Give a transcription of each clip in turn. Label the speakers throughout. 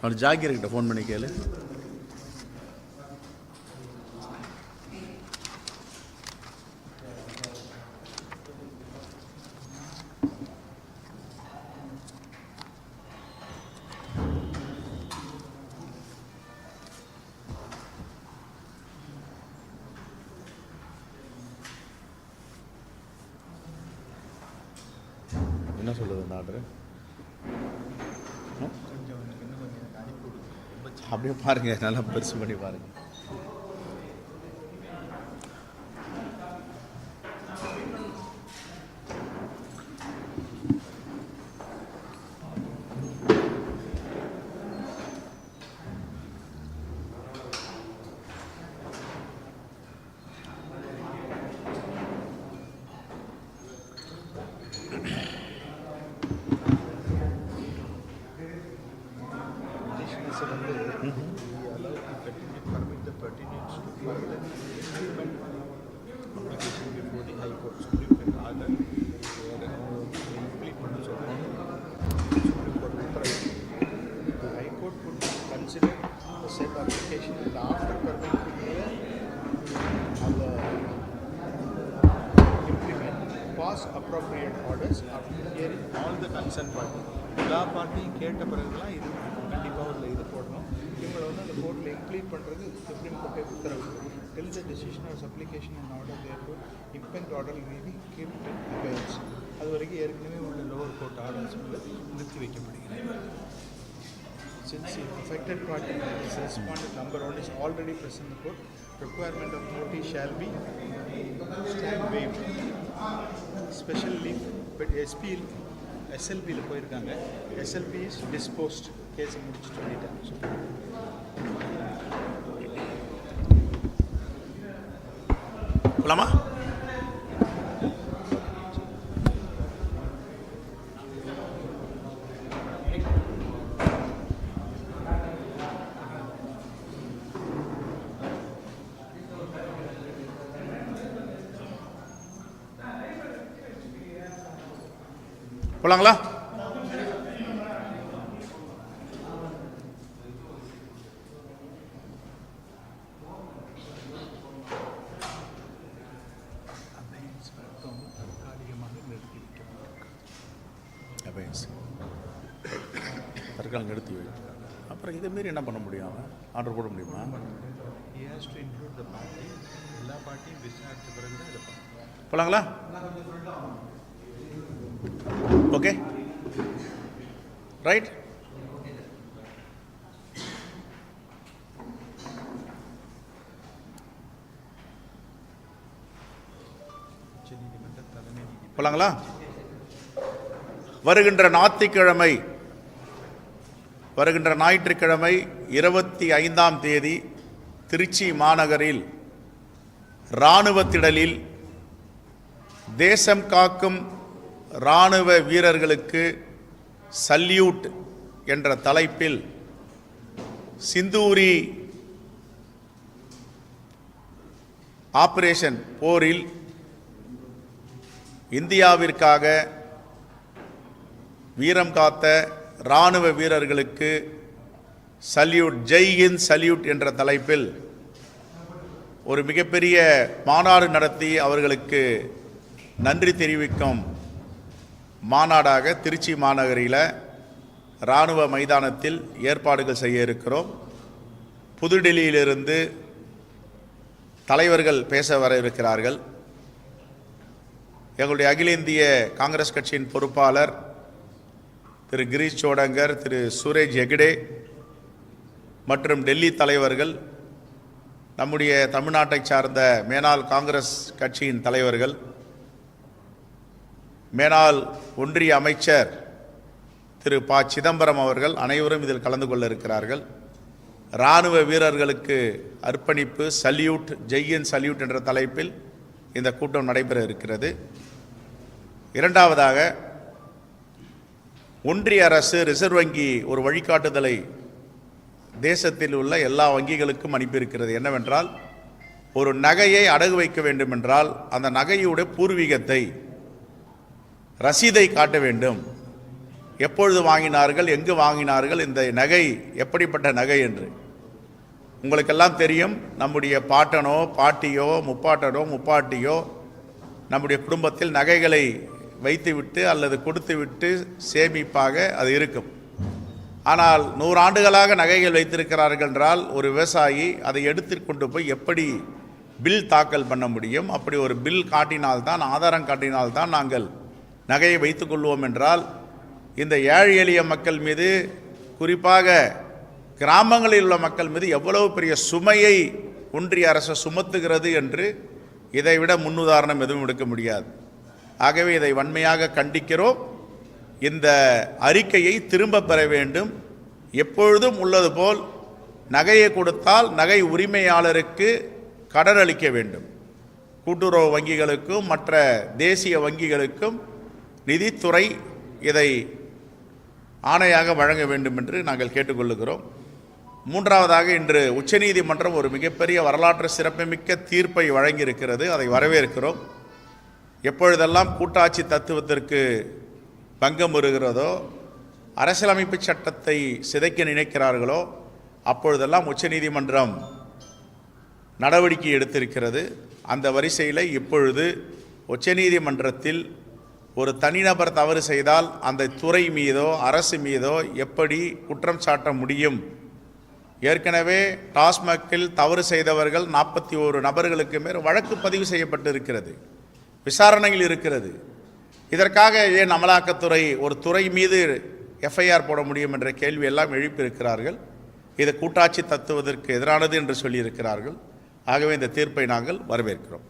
Speaker 1: அவர் ஜாகிர்கிட்ட phone பண்ணி கேளு. பாருங்கள் பாருங்க நல்லா பெருசு பண்ணி பாருங்க.
Speaker 2: Orders after hearing all the concerned party. எல்லா பார்ட்டியும் கேட்ட பிறகுலாம் இது கண்டிப்பாக உள்ள இது போடணும் இவங்களை வந்து அந்த கோர்ட்டில் இம்ப்ளீட் பண்ணுறது சுப்ரீம் கோர்ட்டே உத்தரவு till the decision of application and order therefore impugned order மீதி கீப் இன் அபேன்ஸ் அது வரைக்கும் ஏற்கனவே உள்ள கோர்ட் ஆர்டர்ஸ் வந்து நிறுத்தி வைக்கப்படுகிறது Since the affected party is responded number one is already present in the court, requirement of notice shall be stand waived. Special leave, but SP, SLPயில் போயிருக்காங்க SLP is disposed, case முடிச்சுட்டு சொல்லிட்டாங்க So,
Speaker 1: போலாமா போலாங்களா?
Speaker 2: வர்க்கம் தற்காலிகமாக நிறுத்தி
Speaker 1: வைக்கிறாங்க அப்புறம் இதை மீறி என்ன பண்ண முடியும்? அவன் ஆர்டர் போட முடியுமா?
Speaker 2: He
Speaker 1: ஓகே ரைட் போலாங்களா? வருகின்ற ஞாயிற்றுக்கிழமை வருகின்ற ஞாயிற்றுக்கிழமை இருபத்தி ஐந்தாம் தேதி திருச்சி மாநகரில் இராணுவ திடலில் தேசம் காக்கும் இராணுவ வீரர்களுக்கு சல்யூட் என்ற தலைப்பில் சிந்தூரி ஆபரேஷன் போரில் இந்தியாவிற்காக வீரம் காத்த இராணுவ வீரர்களுக்கு சல்யூட் ஜெய் இன் சல்யூட் என்ற தலைப்பில் ஒரு மிகப்பெரிய மாநாடு நடத்தி அவர்களுக்கு நன்றி தெரிவிக்கும் மாநாடாக திருச்சி மாநகரில் இராணுவ மைதானத்தில் ஏற்பாடுகள் செய்ய இருக்கிறோம். புதுடெல்லியிலிருந்து தலைவர்கள் பேச வர இருக்கிறார்கள். எங்களுடைய அகில இந்திய காங்கிரஸ் கட்சியின் பொறுப்பாளர் திரு கிரீஷ் சோடங்கர் திரு சூரேஜ் ஹெக்டே மற்றும் டெல்லி தலைவர்கள் நம்முடைய தமிழ்நாட்டை சார்ந்த மேனால் காங்கிரஸ் கட்சியின் தலைவர்கள் மேனால் ஒன்றிய அமைச்சர் திரு ப. சிதம்பரம் அவர்கள் அனைவரும் இதில் கலந்து கொள்ள இருக்கிறார்கள். இராணுவ வீரர்களுக்கு அர்ப்பணிப்பு சல்யூட் ஜெய்யன் சல்யூட் என்ற தலைப்பில் இந்த கூட்டம் நடைபெற இருக்கிறது. இரண்டாவதாக ஒன்றிய அரசு ரிசர்வ் வங்கி ஒரு வழிகாட்டுதலை தேசத்தில் உள்ள எல்லா வங்கிகளுக்கும் அனுப்பியிருக்கிறது. என்னவென்றால் ஒரு நகையை அடகு வைக்க வேண்டுமென்றால் அந்த நகையுடைய பூர்வீகத்தை ரசீதை காட்ட வேண்டும். எப்பொழுது வாங்கினார்கள் எங்கு வாங்கினார்கள் இந்த நகை எப்படிப்பட்ட நகை என்று. உங்களுக்கெல்லாம் தெரியும் நம்முடைய பாட்டனோ பாட்டியோ முப்பாட்டனோ முப்பாட்டியோ நம்முடைய குடும்பத்தில் நகைகளை வைத்துவிட்டு அல்லது கொடுத்துவிட்டு சேமிப்பாக அது இருக்கும். ஆனால் நூறாண்டுகளாக நகைகள் வைத்திருக்கிறார்கள் என்றால் ஒரு விவசாயி அதை எடுத்து கொண்டு போய் எப்படி பில் தாக்கல் பண்ண முடியும்? அப்படி ஒரு பில் காட்டினால்தான் ஆதாரம் காட்டினால்தான் நாங்கள் நகையை வைத்துக்கொள்வோம் என்றால் இந்த ஏழை எளிய மக்கள் மீது குறிப்பாக கிராமங்களில் உள்ள மக்கள் மீது எவ்வளவு பெரிய சுமையை ஒன்றிய அரசு சுமத்துகிறது என்று இதைவிட முன்னுதாரணம் எதுவும் எடுக்க முடியாது. ஆகவே இதை வன்மையாக கண்டிக்கிறோம். இந்த அறிக்கையை திரும்ப பெற வேண்டும். எப்பொழுதும் உள்ளது போல் நகையை கொடுத்தால் நகை உரிமையாளருக்கு கடன் அளிக்க வேண்டும். கூட்டுறவு வங்கிகளுக்கும் மற்ற தேசிய வங்கிகளுக்கும் நிதித்துறை இதை ஆணையாக வழங்க வேண்டும் என்று நாங்கள் கேட்டுக்கொள்ளுகிறோம். மூன்றாவதாக இன்று உச்சநீதிமன்றம் ஒரு மிகப்பெரிய வரலாற்று சிறப்புமிக்க தீர்ப்பை வழங்கியிருக்கிறது. அதை வரவேற்கிறோம். எப்பொழுதெல்லாம் கூட்டாட்சி தத்துவத்திற்கு பங்கம் வருகிறதோ அரசியலமைப்பு சட்டத்தை சிதைக்க நினைக்கிறார்களோ அப்பொழுதெல்லாம் உச்சநீதிமன்றம் நடவடிக்கை எடுத்திருக்கிறது. அந்த வரிசையில் இப்பொழுது உச்சநீதிமன்றத்தில் ஒரு தனிநபர் தவறு செய்தால் அந்த துறை மீதோ அரசு மீதோ எப்படி குற்றம் சாட்ட முடியும்? ஏற்கனவே டாஸ்மாகில் தவறு செய்தவர்கள் நாற்பத்தி ஓரு நபர்களுக்கு மேல் வழக்கு பதிவு செய்யப்பட்டு இருக்கிறது விசாரணையில் இருக்கிறது. இதற்காக ஏன் அமலாக்கத்துறை ஒரு துறை மீது எஃப்ஐஆர் போட முடியும் என்ற கேள்வி எல்லாம் எழுப்பியிருக்கிறார்கள். இது கூட்டாட்சி தத்துவதற்கு எதிரானது என்று சொல்லியிருக்கிறார்கள். ஆகவே இந்த தீர்ப்பை நாங்கள் வரவேற்கிறோம்.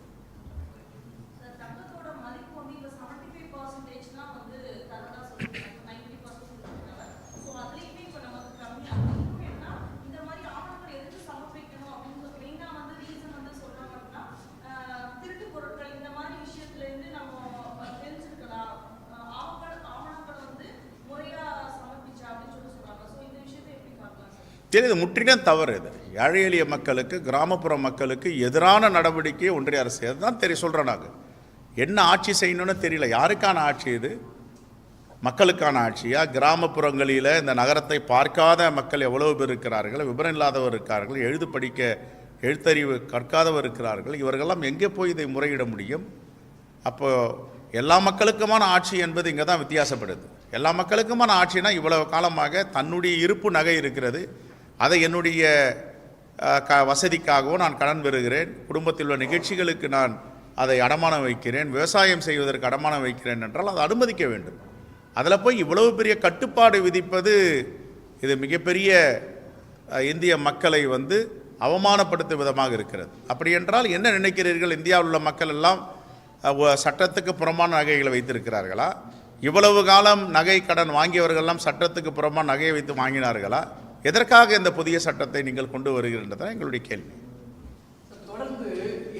Speaker 1: தெரியுது இது முற்றிலும் தவறு இது. ஏழை எளிய மக்களுக்கு கிராமப்புற மக்களுக்கு எதிரான நடவடிக்கையை ஒன்றிய அரசு. அதுதான் தெரிய சொல்கிறேன் நாங்கள் என்ன ஆட்சி செய்யணும்னு தெரியல. யாருக்கான ஆட்சி இது? மக்களுக்கான ஆட்சியா? கிராமப்புறங்களில் இந்த நகரத்தை பார்க்காத மக்கள் எவ்வளவு பேர் இருக்கிறார்கள்? விவரம் இல்லாதவர் இருக்கிறார்கள் எழுது படிக்க எழுத்தறிவு கற்காதவர் இருக்கிறார்கள். இவர்களெல்லாம் எங்கே போய் இதை முறையிட முடியும்? அப்போ எல்லா மக்களுக்குமான ஆட்சி என்பது இங்கே தான் வித்தியாசப்படுது. எல்லா மக்களுக்குமான ஆட்சினா இவ்வளவு காலமாக தன்னுடைய இருப்பு நகை இருக்கிறது. அதை என்னுடைய க வசதிக்காகவோ நான் கடன் பெறுகிறேன். குடும்பத்தில் உள்ள நிகழ்ச்சிகளுக்கு நான் அதை அடமானம் வைக்கிறேன். விவசாயம் செய்வதற்கு அடமானம் வைக்கிறேன் என்றால் அதை அனுமதிக்க வேண்டும். அதில் போய் இவ்வளவு பெரிய கட்டுப்பாடு விதிப்பது இது மிகப்பெரிய இந்திய மக்களை வந்து அவமானப்படுத்தும் விதமாக இருக்கிறது. அப்படி என்றால் என்ன நினைக்கிறீர்கள்? இந்தியாவில் உள்ள மக்கள் எல்லாம் சட்டத்துக்கு புறமான நகைகளை வைத்திருக்கிறார்களா? இவ்வளவு காலம் நகை கடன் வாங்கியவர்கள்லாம் சட்டத்துக்கு புறமான நகையை வைத்து வாங்கினார்களா? எதற்காக இந்த புதிய சட்டத்தை நீங்கள் கொண்டு வருகிறன்றதான் எங்களுடைய கேள்வி.
Speaker 3: தொடர்ந்து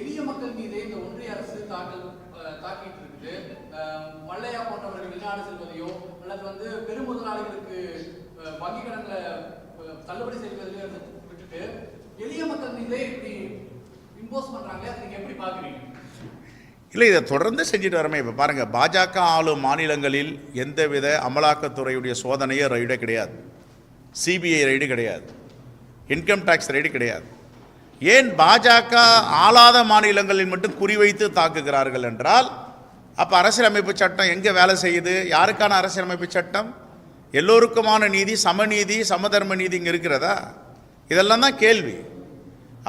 Speaker 3: எளிய மக்கள் மீதே இந்த ஒன்றிய அரசு தாக்கல் அஹ், தாக்கிட்டு இருக்குது அஹ், மல்லையா போன்றவர்கள் வெளிநாடு செல்வதையோ அல்லது வந்து பெருமுதலாளிகளுக்கு அஹ், வங்கி கடன்ல அஹ், தள்ளுபடி செய்வதையோ விட்டுட்டு எளிய மக்கள் மீதே இப்படி இம்போஸ் பண்றாங்க. அதை நீங்க எப்படி பாக்குறீங்க
Speaker 1: இல்லை இதை தொடர்ந்து செஞ்சுட்டு வரமே இப்போ பாருங்கள் பாஜக ஆளும் மாநிலங்களில் எந்தவித அமலாக்கத்துறையுடைய சோதனையோ ரைடே கிடையாது. சிபிஐ ரைடு கிடையாது. இன்கம் டேக்ஸ் ரைடு கிடையாது. ஏன் பாஜக ஆளாத மாநிலங்களில் மட்டும் குறிவைத்து தாக்குகிறார்கள் என்றால் அப்போ அரசியலமைப்பு சட்டம் எங்கே வேலை செய்யுது? யாருக்கான அரசியலமைப்பு சட்டம்? எல்லோருக்குமான நீதி சமநீதி சமதர்ம நீதி இங்கே இருக்கிறதா? இதெல்லாம் தான் கேள்வி.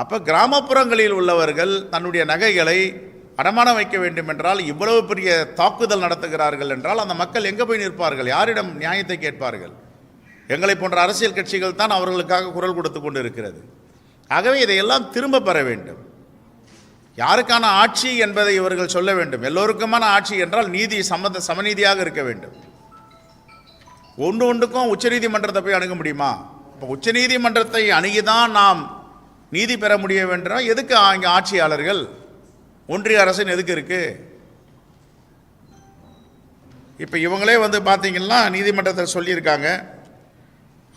Speaker 1: அப்போ கிராமப்புறங்களில் உள்ளவர்கள் தன்னுடைய நகைகளை அடமானம் வைக்க வேண்டும் என்றால் இவ்வளவு பெரிய தாக்குதல் நடத்துகிறார்கள் என்றால் அந்த மக்கள் எங்கே போய் நிற்பார்கள்? யாரிடம் நியாயத்தை கேட்பார்கள்? எங்களை போன்ற அரசியல் கட்சிகள் தான் அவர்களுக்காக குரல் கொடுத்து கொண்டு இருக்கிறது ஆகவே இதையெல்லாம் திரும்ப பெற வேண்டும். யாருக்கான ஆட்சி என்பதை இவர்கள் சொல்ல வேண்டும். எல்லோருக்குமான ஆட்சி என்றால் நீதி சம்மந்த சமநீதியாக இருக்க வேண்டும். ஒன்று ஒன்றுக்கும் உச்சநீதிமன்றத்தை போய் அணுக முடியுமா? இப்போ உச்சநீதிமன்றத்தை அணுகிதான் நாம் நீதி பெற முடிய வேண்டும் எதுக்கு இங்கே ஆட்சியாளர்கள்? ஒன்றிய அரசின் எதுக்கு இருக்கு? இப்போ இவங்களே வந்து பார்த்தீங்கன்னா நீதிமன்றத்தில் சொல்லியிருக்காங்க.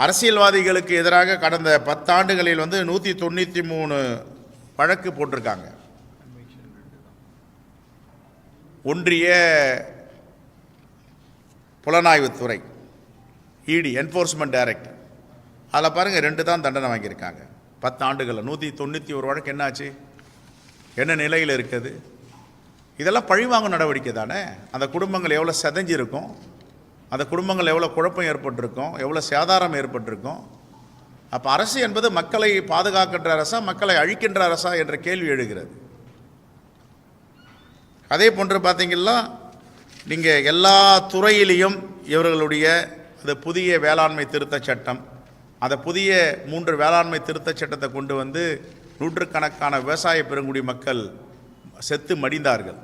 Speaker 1: அரசியல்வாதிகளுக்கு எதிராக கடந்த பத்தாண்டுகளில் வந்து நூற்றி தொண்ணூற்றி மூணு வழக்கு போட்டிருக்காங்க. ஒன்றிய புலனாய்வுத்துறை இடி என்ஃபோர்ஸ்மெண்ட் டைரக்ட் அதில் பாருங்கள் ரெண்டு தான் தண்டனை வாங்கியிருக்காங்க. பத்து ஆண்டுகளில் நூற்றி தொண்ணூற்றி ஒரு வழக்கு என்னாச்சு? என்ன நிலையில் இருக்குது? இதெல்லாம் பழிவாங்கும் நடவடிக்கை தானே? அந்த குடும்பங்கள் எவ்வளோ செதஞ்சிருக்கும்? அந்த குடும்பங்கள் எவ்வளோ குழப்பம் ஏற்பட்டிருக்கும் எவ்வளோ சேதாரம் ஏற்பட்டிருக்கும்? அப்போ அரசு என்பது மக்களை பாதுகாக்கின்ற அரசா மக்களை அழிக்கின்ற அரசா என்ற கேள்வி எழுகிறது. அதே போன்று பார்த்தீங்கன்னா நீங்கள் எல்லா துறையிலையும் இவர்களுடைய அந்த புதிய வேளாண்மை திருத்தச் சட்டம் அந்த புதிய மூன்று வேளாண்மை திருத்தச் சட்டத்தை கொண்டு வந்து நூற்றுக்கணக்கான விவசாய பெருங்குடி மக்கள் செத்து மடிந்தார்கள்.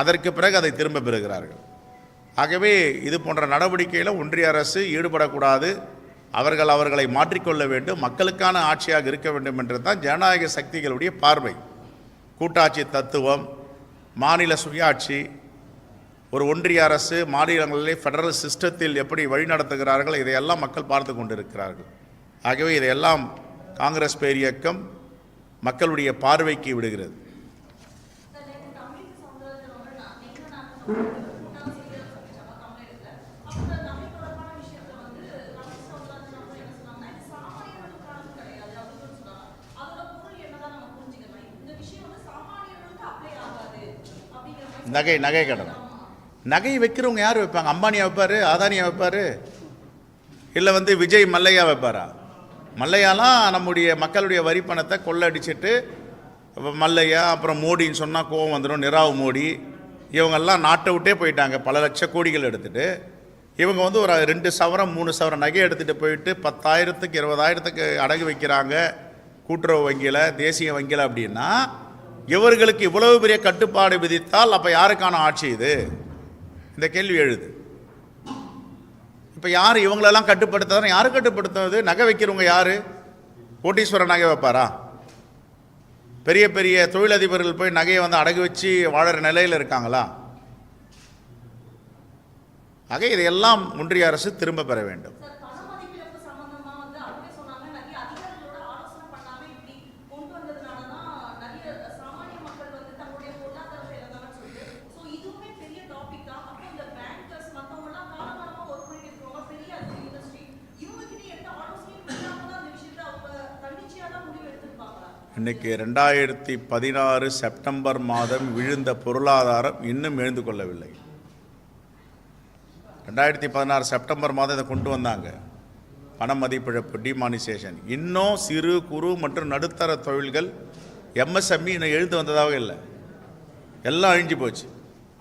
Speaker 1: அதற்கு பிறகு அதை திரும்ப பெறுகிறார்கள். ஆகவே இது போன்ற நடவடிக்கையில் ஒன்றிய அரசு ஈடுபடக்கூடாது. அவர்கள் அவர்களை மாற்றிக்கொள்ள வேண்டும். மக்களுக்கான ஆட்சியாக இருக்க வேண்டும் என்று தான் ஜனநாயக சக்திகளுடைய பார்வை. கூட்டாட்சி தத்துவம் மாநில சுயாட்சி ஒரு ஒன்றிய அரசு மாநிலங்களிலே ஃபெடரல் சிஸ்டத்தில் எப்படி வழிநடத்துகிறார்கள் இதையெல்லாம் மக்கள் பார்த்து கொண்டிருக்கிறார்கள். ஆகவே இதையெல்லாம் காங்கிரஸ் பேரியக்கம் மக்களுடைய பார்வைக்கு விடுகிறது. நகை நகை கடன் நகை வைக்கிறவங்க யார் வைப்பாங்க? அம்பானியா வைப்பார் ஆதானியா வைப்பார்? இல்லை வந்து விஜய் மல்லையா வைப்பாரா? மல்லையாலாம் நம்முடைய மக்களுடைய வரி பணத்தை கொள்ளடிச்சிட்டு மல்லையா அப்புறம் மோடின்னு சொன்னால் கோவம் வந்துடும் நிராவ் மோடி. இவங்கெல்லாம் நாட்டை விட்டே போயிட்டாங்க பல லட்ச கோடிகள் எடுத்துகிட்டு இவங்க வந்து ஒரு ரெண்டு சவரம் மூணு சவரம் நகை எடுத்துகிட்டு போயிட்டு பத்தாயிரத்துக்கு இருபதாயிரத்துக்கு அடகு வைக்கிறாங்க. கூட்டுறவு வங்கியில் தேசிய வங்கியில் அப்படின்னா இவர்களுக்கு இவ்வளவு பெரிய கட்டுப்பாடு விதித்தால் அப்போ யாருக்கான ஆட்சி இது? இந்த கேள்வி எழுது. இப்போ யார் இவங்களெல்லாம் கட்டுப்படுத்தாதான் யார் கட்டுப்படுத்துவது நகை வைக்கிறவங்க யார்? கோட்டீஸ்வரர் நகை வைப்பாரா? பெரிய பெரிய தொழிலதிபர்கள் போய் நகையை வந்து அடகு வச்சு வாழற நிலையில் இருக்காங்களா? ஆக இதையெல்லாம் ஒன்றிய அரசு திரும்ப பெற வேண்டும்
Speaker 4: சார் பண மதிப்பிழப்பு சம்பந்தமா வந்து அப்பவே சொன்னாங்க நிறைய அதிகாரிகளோட ஆலோசனை பண்ணாம இப்படி கொண்டு வந்ததுனால தான் நிறைய சாமானிய மக்கள் வந்து தங்களுடைய பொருளாதாரத்தை இழந்தாங்கன்னு சொல்லிட்டு ஸோ இதுவுமே பெரிய டாபிக் தான் அப்போ இந்த பேங்கர்ஸ் மற்றவங்க எல்லாம் காலகாலமா ஒர்க் பண்ணிட்டு இருக்கவங்க பெரிய இண்டஸ்ட்ரி இவங்க கிட்ட எந்த ஆலோசனையும் இல்லாம தான் அந்த விஷயத்தை அவங்க தன்னிச்சையா தான் முடிவு
Speaker 1: இன்னைக்கு ரெண்டாயிரத்தி பதினாறு செப்டம்பர் மாதம் விழுந்த பொருளாதாரம் இன்னும் எழுந்து கொள்ளவில்லை. ரெண்டாயிரத்தி பதினாறு செப்டம்பர் மாதம் இதை கொண்டு வந்தாங்க. பண மதிப்பிழப்பு டிமானிசேஷன் இன்னும் சிறு குறு மற்றும் நடுத்தர தொழில்கள் எம்எஸ்எம்இ இன்னும் எழுந்து வந்ததாகவே இல்லை. எல்லாம் அழிஞ்சு போச்சு.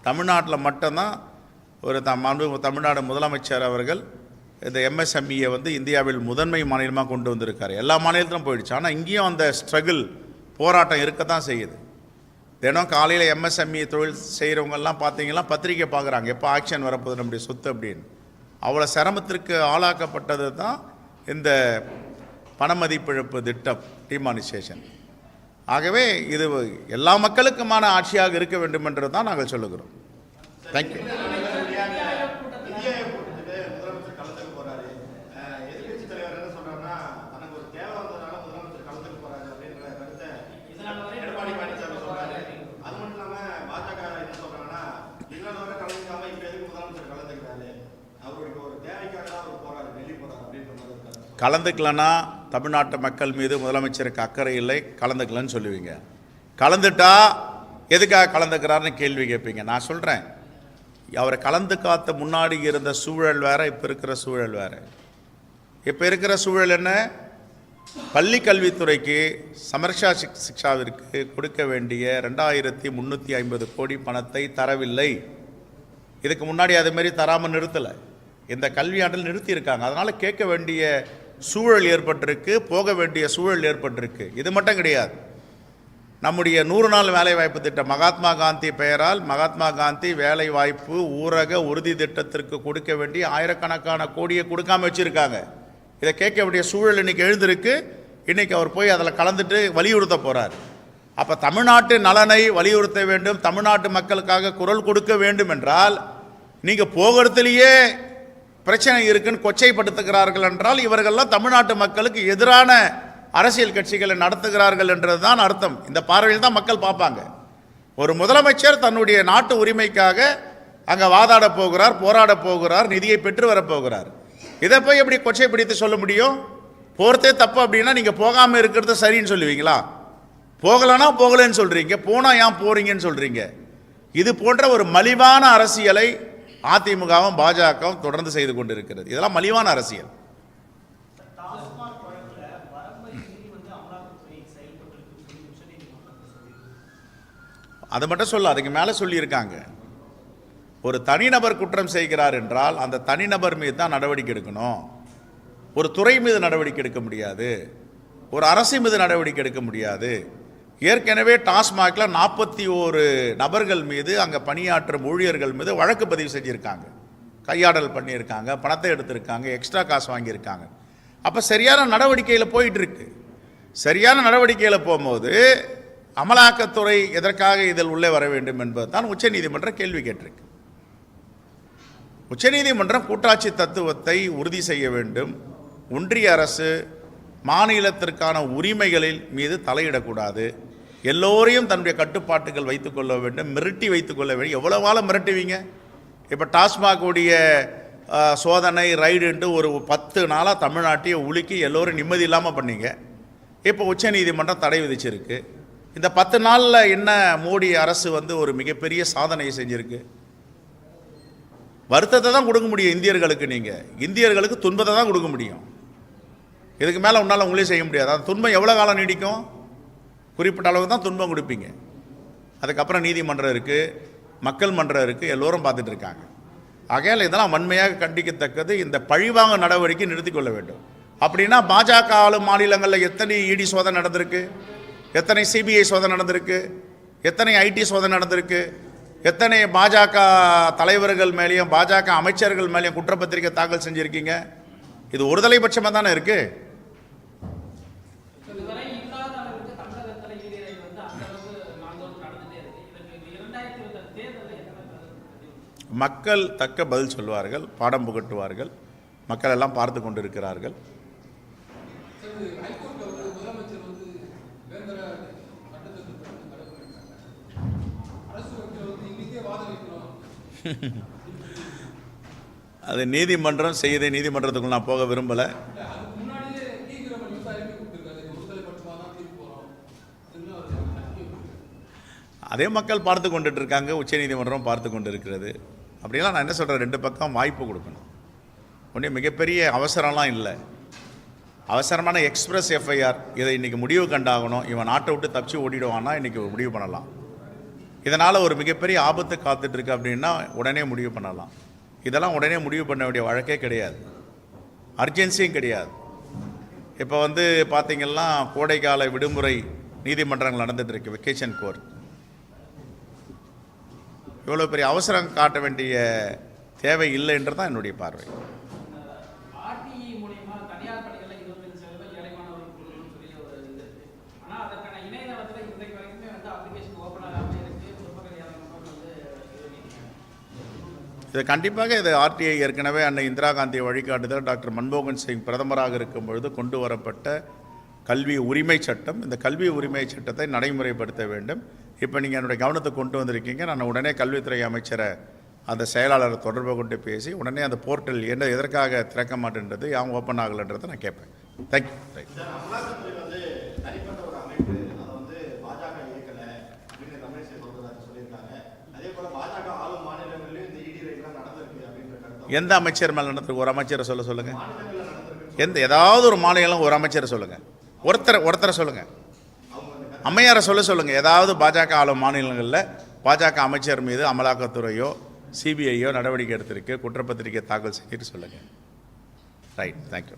Speaker 1: தமிழ்நாட்டில் மட்டும்தான் ஒரு த தமிழ்நாடு முதலமைச்சர் அவர்கள் இந்த எம்எஸ்எம்இயை வந்து இந்தியாவில் முதன்மை மாநிலமாக கொண்டு வந்திருக்காரு. எல்லா மாநிலத்திலும் போயிடுச்சு. ஆனால் இங்கேயும் அந்த ஸ்ட்ரகிள் போராட்டம் இருக்க தான் செய்யுது. தினம் காலையில் எம்எஸ்எம்இ தொழில் செய்கிறவங்கெல்லாம் பார்த்தீங்கன்னா பத்திரிக்கை பார்க்குறாங்க. எப்போ ஆக்ஷன் வரப்போகுது நம்முடைய சொத்து அப்படின்னு. அவ்வளோ சிரமத்திற்கு ஆளாக்கப்பட்டது தான் இந்த பணமதிப்பிழப்பு திட்டம் டிமானிசேஷன் ஆகவே இது எல்லா மக்களுக்குமான ஆட்சியாக இருக்க வேண்டும் என்று தான் நாங்கள் சொல்லுகிறோம். தேங்க்யூ கலந்துக்கலன்னா தமிழ்நாட்டு மக்கள் மீது முதலமைச்சருக்கு அக்கறை இல்லை கலந்துக்கலன்னு சொல்லுவீங்க. கலந்துட்டா எதுக்காக கலந்துக்கிறாருன்னு கேள்வி கேட்பீங்க. நான் சொல்கிறேன் அவரை கலந்து காத்த முன்னாடி இருந்த சூழல் வேறு இப்போ இருக்கிற சூழல் வேறு. இப்போ இருக்கிற சூழல் என்ன? பள்ளி கல்வித்துறைக்கு சமர்ஷா சிக் சிக்ஷாவிற்கு கொடுக்க வேண்டிய ரெண்டாயிரத்தி முந்நூற்றி ஐம்பது கோடி பணத்தை தரவில்லை. இதுக்கு முன்னாடி அதுமாரி தராமல் நிறுத்தலை. இந்த கல்வியாண்டில் நிறுத்தியிருக்காங்க. அதனால் கேட்க வேண்டிய சூழல் ஏற்பட்டிருக்கு போக வேண்டிய சூழல் ஏற்பட்டிருக்கு. இது மட்டும் கிடையாது. நம்முடைய நூறு நாள் வேலைவாய்ப்பு திட்டம் மகாத்மா காந்தி பெயரால் மகாத்மா காந்தி வேலைவாய்ப்பு ஊரக உறுதி திட்டத்திற்கு கொடுக்க வேண்டிய ஆயிரக்கணக்கான கோடியை கொடுக்காம வச்சுருக்காங்க. இதை கேட்க வேண்டிய சூழல் இன்றைக்கி எழுந்திருக்கு. இன்றைக்கி அவர் போய் அதில் கலந்துட்டு வலியுறுத்த போகிறார் அப்போ தமிழ்நாட்டு நலனை வலியுறுத்த வேண்டும் தமிழ்நாட்டு மக்களுக்காக குரல் கொடுக்க வேண்டும் என்றால் நீங்கள் போகிறதுலேயே பிரச்சனை இருக்குன்னு கொச்சைப்படுத்துகிறார்கள் என்றால் இவர்கள்லாம் தமிழ்நாட்டு மக்களுக்கு எதிரான அரசியல் கட்சிகளை நடத்துகிறார்கள் என்றது தான் அர்த்தம். இந்த பார்வையில் தான் மக்கள் பார்ப்பாங்க. ஒரு முதலமைச்சர் தன்னுடைய நாட்டு உரிமைக்காக அங்கே வாதாட போகிறார் போராட போகிறார் நிதியை பெற்று வரப்போகிறார் இதை போய் எப்படி கொச்சை பிடித்து சொல்ல முடியும்? போகிறதே தப்பு அப்படின்னா நீங்கள் போகாமல் இருக்கிறது சரின்னு சொல்லுவீங்களா? போகலைன்னா போகலன்னு சொல்கிறீங்க போனால் ஏன் போகிறீங்கன்னு சொல்கிறீங்க இது போன்ற ஒரு மலிவான அரசியலை அதிமுகவும் பாஜகவும் தொடர்ந்து செய்து கொண்டிருக்கிறது. இதெல்லாம் மலிவான அரசியல். அதை மட்டும் சொல்ல அதுக்கு மேலே சொல்லியிருக்காங்க. ஒரு தனிநபர் குற்றம் செய்கிறார் என்றால் அந்த தனிநபர் மீது தான் நடவடிக்கை எடுக்கணும். ஒரு துறை மீது நடவடிக்கை எடுக்க முடியாது. ஒரு அரசு மீது நடவடிக்கை எடுக்க முடியாது. ஏற்கனவே டாஸ்மாகில் நாற்பத்தி ஓரு நபர்கள் மீது அங்கே பணியாற்றும் ஊழியர்கள் மீது வழக்கு பதிவு செஞ்சுருக்காங்க. கையாடல் பண்ணியிருக்காங்க பணத்தை எடுத்திருக்காங்க எக்ஸ்ட்ரா காசு வாங்கியிருக்காங்க. அப்போ சரியான நடவடிக்கையில் போயிட்டுருக்கு. சரியான நடவடிக்கையில் போகும்போது அமலாக்கத்துறை எதற்காக இதில் உள்ளே வர வேண்டும் என்பது தான் உச்சநீதிமன்றம் கேள்வி கேட்டிருக்கு. உச்சநீதிமன்றம் கூட்டாட்சி தத்துவத்தை உறுதி செய்ய வேண்டும். ஒன்றிய அரசு மாநிலத்திற்கான உரிமைகளில் மீது தலையிடக்கூடாது. எல்லோரையும் தன்னுடைய கட்டுப்பாட்டுகள் வைத்துக்கொள்ள வேண்டும் மிரட்டி வைத்துக்கொள்ள வேண்டும். எவ்வளோ காலம் மிரட்டுவீங்க? இப்போ டாஸ்மாகுடைய சோதனை ரைடுன்ட்டு ஒரு பத்து நாளாக தமிழ்நாட்டையே உலுக்கி எல்லோரும் நிம்மதி இல்லாமல் பண்ணீங்க. இப்போ உச்சநீதிமன்றம் தடை விதிச்சிருக்கு. இந்த பத்து நாளில் என்ன மோடி அரசு வந்து ஒரு மிகப்பெரிய சாதனையை செஞ்சுருக்கு? வருத்தத்தை தான் கொடுக்க முடியும் இந்தியர்களுக்கு நீங்கள் இந்தியர்களுக்கு துன்பத்தை தான் கொடுக்க முடியும். இதுக்கு மேலே உன்னால் உங்களே செய்ய முடியாது. அந்த துன்பம் எவ்வளோ காலம் நீடிக்கும்? குறிப்பிட்ட அளவுக்கு தான் துன்பம் கொடுப்பீங்க. அதுக்கப்புறம் நீதிமன்றம் இருக்குது மக்கள் மன்றம் இருக்குது எல்லோரும் பார்த்துட்டு இருக்காங்க. ஆகையால் இதெல்லாம் வன்மையாக கண்டிக்கத்தக்கது. இந்த பழிவாங்க நடவடிக்கை நிறுத்தி கொள்ள வேண்டும். அப்படின்னா பாஜக ஆளும் மாநிலங்களில் எத்தனை இடி சோதனை நடந்திருக்கு? எத்தனை சிபிஐ சோதனை நடந்திருக்கு? எத்தனை ஐடி சோதனை நடந்திருக்கு? எத்தனை பாஜக தலைவர்கள் மேலேயும் பாஜக அமைச்சர்கள் மேலேயும் குற்றப்பத்திரிக்கை தாக்கல் செஞ்சுருக்கீங்க? இது ஒருதலை பட்சமாக தானே இருக்குது மக்கள் தக்க பதில் சொல்வார்கள் பாடம் புகட்டுவார்கள் மக்கள் எல்லாம் பார்த்து கொண்டிருக்கிறார்கள். அது நீதிமன்றம் செய்த நீதிமன்றத்துக்குள் நான் போக விரும்பலை
Speaker 3: இல்ல, அதுக்கு முன்னாடியே டி வீரமணி வந்து அறிக்கை கொடுத்திருக்காரு இது ஒருதலை பட்சமாக தான் தீர்ப்பு வரும் அப்படின்னு அவர் அறிக்கை கொடுத்திருக்காரு.
Speaker 1: அதே மக்கள் பார்த்து கொண்டுட்டு இருக்காங்க உச்சநீதிமன்றம் பார்த்து கொண்டு இருக்கிறது அப்படிலாம் நான் என்ன சொல்கிறேன் ரெண்டு பக்கம் வாய்ப்பு கொடுக்கணும். ஒன்றும் மிகப்பெரிய அவசரம்லாம் இல்லை. அவசரமான எக்ஸ்பிரஸ் எஃப்ஐஆர் இதை இன்றைக்கி முடிவு கண்டாகணும். இவன் நாட்டை விட்டு தப்பிச்சு ஓடிடுவான்னா இன்றைக்கி முடிவு பண்ணலாம். இதனால் ஒரு மிகப்பெரிய ஆபத்து காத்துட்ருக்கு அப்படின்னா உடனே முடிவு பண்ணலாம். இதெல்லாம் உடனே முடிவு பண்ண வேண்டிய வழக்கே கிடையாது. அர்ஜென்சியும் கிடையாது. இப்போ வந்து பார்த்தீங்கன்னா கோடைக்கால விடுமுறை நீதிமன்றங்கள் நடந்துகிட்ருக்கு வெக்கேஷன் கோர்ட். இவ்வளோ பெரிய அவசரம் காட்ட வேண்டிய தேவை இல்லைன்றது தான் என்னுடைய பார்வை.
Speaker 5: இது
Speaker 1: கண்டிப்பாக இது ஆர்டிஐ ஏற்கனவே அன்னை இந்திரா காந்தி வழிகாட்டுதல் டாக்டர் மன்மோகன் சிங் பிரதமராக இருக்கும் பொழுது கொண்டு வரப்பட்ட கல்வி உரிமை சட்டம். இந்த கல்வி உரிமை சட்டத்தை நடைமுறைப்படுத்த வேண்டும். இப்போ நீங்கள் என்னுடைய கவனத்தை கொண்டு வந்திருக்கீங்க. நான் உடனே கல்வித்துறை அமைச்சரை அந்த செயலாளரை தொடர்பு கொண்டு பேசி உடனே அந்த போர்ட்டல் என்ன எதற்காக திறக்க மாட்டேன்றது ஏன் ஓப்பன் ஆகலைன்றதை நான் கேட்பேன். தேங்க்யூ எந்த அமைச்சர் மேலே நடந்திருக்கு? ஒரு அமைச்சரை சொல்ல சொல்லுங்கள் எந்த ஏதாவது ஒரு மாநிலம் ஒரு அமைச்சரை சொல்லுங்கள் ஒருத்தரை ஒருத்தரை சொல்லுங்கள் அம்மையாரை சொல்ல சொல்லுங்கள் ஏதாவது பாஜக ஆளும் மாநிலங்களில் பாஜக அமைச்சர் மீது அமலாக்கத்துறையோ சிபிஐயோ நடவடிக்கை எடுத்திருக்கு குற்றப்பத்திரிக்கை தாக்கல் செஞ்சுட்டு சொல்லுங்கள் ரைட் தேங்க்யூ